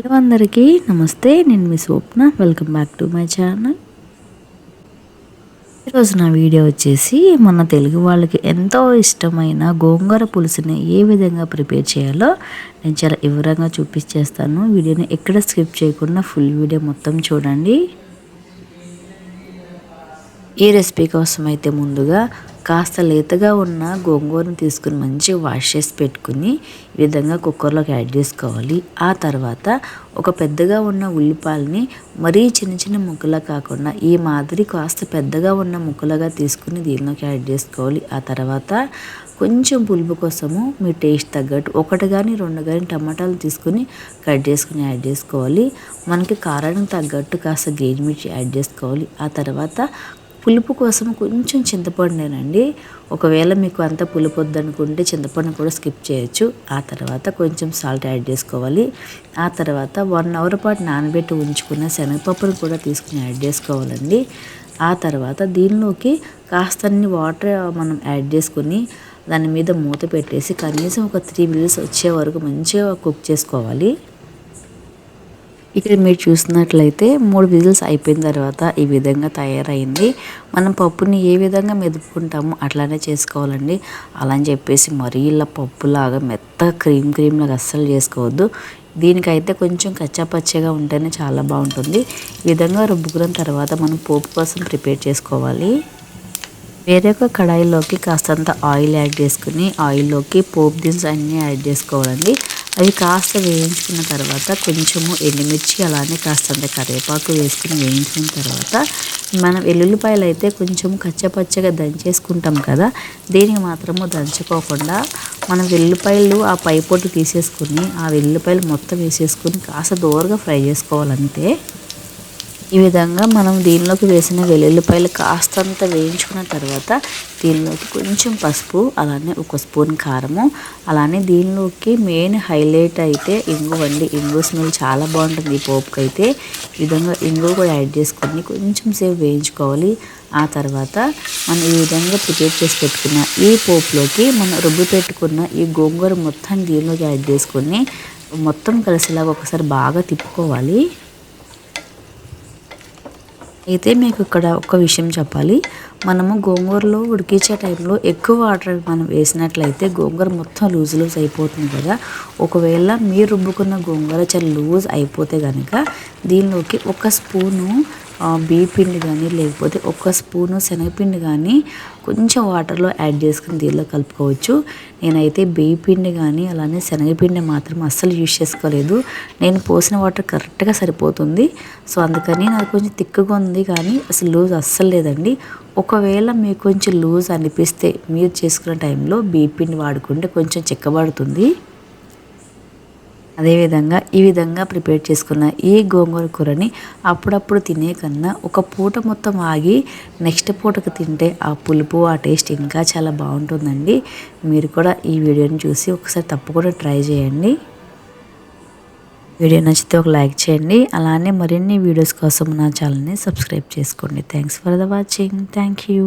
Hello అందరికీ నమస్తే నేను మీ Swapna. Welcome back to my channel ఈరోజు నా వీడియో వచ్చేసి మన తెలుగు వాళ్ళకి ఎంతో ఇష్టమైన గోంగూర పులుసుని ఏ విధంగా ప్రిపేర్ చేయాలో నేను చాలా వివరంగా చూపించేస్తాను. వీడియోని ఎక్కడ స్కిప్ చేయకుండా ఫుల్ వీడియో మొత్తం చూడండి. ఈ రెసిపీ కోసం అయితే ముందుగా కాస్త లేతగా ఉన్న గోంగూరను తీసుకుని మంచిగా వాష్ చేసి పెట్టుకుని ఈ విధంగా కుక్కర్లోకి యాడ్ చేసుకోవాలి. ఆ తర్వాత ఒక పెద్దగా ఉన్న ఉల్లిపాయలని మరీ చిన్న చిన్న ముక్కలా కాకుండా ఈ మాదిరి కాస్త పెద్దగా ఉన్న ముక్కలుగా తీసుకుని దీనిలోకి యాడ్ చేసుకోవాలి. ఆ తర్వాత కొంచెం పులుపు కోసము మీ టేస్ట్ తగ్గట్టు ఒకటి కానీ రెండు కానీ టమాటాలు తీసుకుని కట్ చేసుకుని యాడ్ చేసుకోవాలి. మనకి కారానికి తగ్గట్టు కాస్త గ్రీన్ మిర్చి యాడ్ చేసుకోవాలి. ఆ తర్వాత పులుపు కోసం కొంచెం చింతపండునండి. ఒకవేళ మీకు అంత పులుపు వద్దనుకుంటే చింతపండు కూడా స్కిప్ చేయొచ్చు. ఆ తర్వాత కొంచెం సాల్ట్ యాడ్ చేసుకోవాలి. ఆ తర్వాత వన్ అవర్ పాటు నానబెట్టి ఉంచుకున్న శనగపప్పును కూడా తీసుకుని యాడ్ చేసుకోవాలండి. ఆ తర్వాత దీనిలోకి కాస్తన్ని వాటర్ మనం యాడ్ చేసుకుని దాని మీద మూత పెట్టేసి కనీసం ఒక త్రీ మినిట్స్ వచ్చే వరకు మంచిగా కుక్ చేసుకోవాలి. ఇక్కడ మీరు చూసినట్లయితే మూడు విజిల్స్ అయిపోయిన తర్వాత ఈ విధంగా తయారైంది. మనం పప్పుని ఏ విధంగా మెదుపుకుంటామో అట్లానే చేసుకోవాలండి. అలా అని చెప్పేసి మరీ ఇలా పప్పులాగా మెత్త క్రీమ్ క్రీమ్ లాగా అస్సలు చేసుకోవద్దు. దీనికైతే కొంచెం కచ్చాపచ్చగా ఉంటేనే చాలా బాగుంటుంది. ఈ విధంగా రుబ్బుకున్న తర్వాత మనం పోపు కోసం ప్రిపేర్ చేసుకోవాలి. వేరే ఒక కడాయిలోకి కాస్తంత ఆయిల్ యాడ్ చేసుకుని ఆయిల్లోకి పోపు దిన్స్ అన్నీ యాడ్ చేసుకోవాలండి. అవి కాస్త వేయించుకున్న తర్వాత కొంచెము ఎండుమిర్చి అలానే కాస్తంత కరివేపాకు వేసుకుని వేయించిన తర్వాత మనం వెల్లుల్లిపాయలు అయితే కొంచెం కచ్చపచ్చగా దంచేసుకుంటాం కదా దీనికి మాత్రము దంచుకోకుండా మనం వెల్లుల్లిపాయలు ఆ పై పొట్టు తీసేసుకుని ఆ వెల్లుల్లిపాయలు మొత్తం వేసేసుకుని కాస్త దూరగా ఫ్రై చేసుకోవాలంటే ఈ విధంగా మనం దీనిలోకి వేసిన వెల్లుల్లిపాయలు కాస్తంత వేయించుకున్న తర్వాత దీనిలోకి కొంచెం పసుపు అలానే ఒక స్పూన్ కారము అలానే దీనిలోకి మెయిన్ హైలైట్ అయితే ఇంగు అండి. ఇంగు స్మెల్ చాలా బాగుంటుంది ఈ పోపుకి అయితే ఈ విధంగా ఇంగు కూడా యాడ్ చేసుకొని కొంచెం సేపు వేయించుకోవాలి. ఆ తర్వాత మనం ఈ విధంగా ప్రిపేర్ చేసి పెట్టుకున్న ఈ పోపులోకి మనం రుబ్బు పెట్టుకున్న ఈ గోంగూర మొత్తం దీనిలోకి యాడ్ చేసుకొని మొత్తం కలిసేలాగా ఒకసారి బాగా తిప్పుకోవాలి. అయితే మీకు ఇక్కడ ఒక విషయం చెప్పాలి. మనము గోంగూరలో ఉడికించే టైంలో ఎక్కువ వాటర్ మనం వేసినట్లయితే గోంగూర మొత్తం లూజ్ లూజ్ అయిపోతుంది కదా. ఒకవేళ మీరు రుబ్బుకున్న గోంగూర చాలా లూజ్ అయిపోతే కనుక దీనిలోకి ఒక స్పూను బియ్య పిండి కానీ లేకపోతే ఒక స్పూను శనగపిండి కానీ కొంచెం వాటర్లో యాడ్ చేసుకుని దీనిలో కలుపుకోవచ్చు. నేనైతే బీపిండి కానీ అలానే శనగపిండి మాత్రం అస్సలు యూజ్ చేసుకోలేదు. నేను పోసిన వాటర్ కరెక్ట్గా సరిపోతుంది. సో అందుకని నాకు కొంచెం తిక్కుగా ఉంది కానీ అసలు లూజ్ అస్సలు లేదండి. ఒకవేళ మీకు కొంచెం లూజ్ అనిపిస్తే మీరు చేసుకున్న టైంలో బీపిండి వాడుకుంటే కొంచెం చిక్కబడుతుంది. అదేవిధంగా ఈ విధంగా ప్రిపేర్ చేసుకున్న ఈ గోంగూర కూరని అప్పుడప్పుడు తినే కన్నా ఒక పూట మొత్తం ఆగి నెక్స్ట్ పూటకు తింటే ఆ పులుపు ఆ టేస్ట్ ఇంకా చాలా బాగుంటుందండి. మీరు కూడా ఈ వీడియోని చూసి ఒకసారి తప్పకుండా ట్రై చేయండి. వీడియో నచ్చితే ఒక లైక్ చేయండి. అలానే మరిన్ని వీడియోస్ కోసం నా ఛానల్ని సబ్స్క్రైబ్ చేసుకోండి. Thanks for the watching thank you